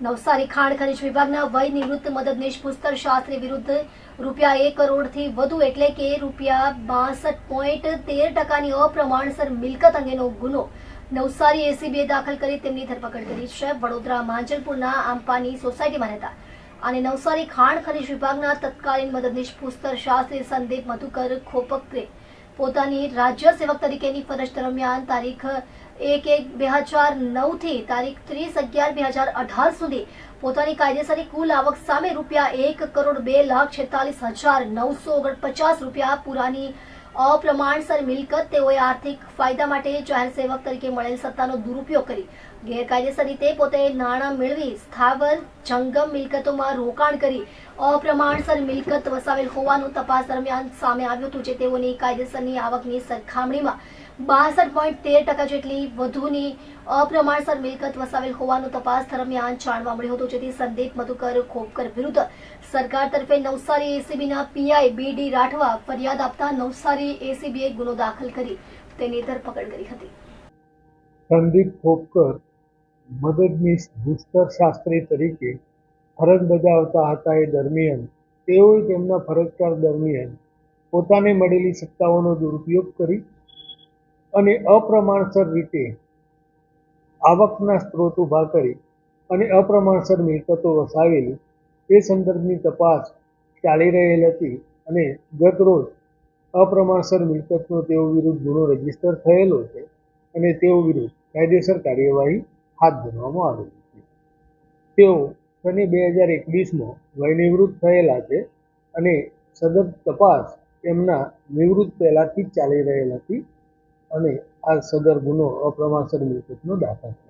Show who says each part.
Speaker 1: નવસારી ખાણ ખનિજ વિભાગના વય નિવૃત્ત મદદનીશ પુસ્તર શાસ્ત્રી વિરુદ્ધ રૂપિયા એક કરોડથી વધુ એટલે કે રૂપિયા બાસઠ પોઈન્ટ તેર ટકાની અપ્રમાણસર મિલકત અંગેનો ગુનો. નવસારી એસીબીએ દાખલ કરી તેમની ધરપકડ કરી છે. વડોદરા, માંજલપુરના આંપાની સોસાયટીમાં રહેતા અને નવસારી ખાણ ખનિજ વિભાગના તત્કાલીન મદદનીશ પુસ્તર શાસ્ત્રી સંદીપ મધુકર ખોપકરે પોતાની રાજ્ય સેવક તરીકેની ફરજ દરમિયાન તારીખ એક એક બે હજાર નવથી તારીખ ત્રીસ અગિયાર બે હજાર અઢાર સુધી પોતાની કાયદેસરની કુલ આવક સામે રૂપિયા એક કરોડ બે લાખ છેતાલીસ હજાર નવસો ઓગણપચાસ રૂપિયા પુરાની અપ્રમાણસર મિલકત તેઓએ આર્થિક ફાયદા માટે જાહેર સેવક તરીકે મળેલ સત્તાનો દુરુપયોગ કરી. ગેરકાયદેસર રીતે પોતે નાણાં મેળવી સ્થાવર જંગમ મિલકતોમાં રોકાણ કરી અપ્રમાણસર મિલકત વસાવેલ હોવાનું તપાસ દરમિયાન સામે આવ્યું હતું જે તેઓની કાયદેસરની આવકની સરખામણીમાં બાસઠ પોઈન્ટ તેર ટકા જેટલી વધુની અપ્રમાણસર મિલકત વસાવેલ હોવાનું તપાસ દરમિયાન જાણવા મળ્યું હતું. જેથી સંદીપ મધુકર ખોપકર વિરુદ્ધ સરકાર તરફે નવસારી એસીબીના પીઆઈ બી ડી રાઠવા ફરિયાદ આપતા નવસારી એસીબીએ ગુનો દાખલ કરી તેની ધરપકડ કરી હતી.
Speaker 2: સંદીપ ખોપકર, મદદનીશ ભૂસ્તર શાસ્ત્રી તરીકે ફરજ બજાવતા હતા એ દરમિયાન, તેઓએ તેમના ફરજકાળ દરમિયાન પોતાને મળેલી સત્તાઓનો દુરુપયોગ કરી અને અપ્રમાણસર રીતે આવકના સ્ત્રોત ઊભા કરી અને અપ્રમાણસર મિલકતો વસાવેલી, એ સંદર્ભની તપાસ ચાલી રહેલ હતી અને ગત રોજ અપ્રમાણસર મિલકતનો તેઓ વિરુદ્ધ ગુનો રજિસ્ટર થયેલો છે અને તેઓ વિરુદ્ધ કાયદેસર કાર્યવાહી હાથ ધરવામાં આવેલી છે. તેઓ સને બે હજાર એકવીસમાં વયનિવૃત્ત થયેલા છે અને સદર તપાસ એમના નિવૃત્ત પહેલાંથી જ ચાલી રહેલ હતી અને આ સદર ગુનો અપ્રમાણસર મિલકતનો દાખલ થયેલ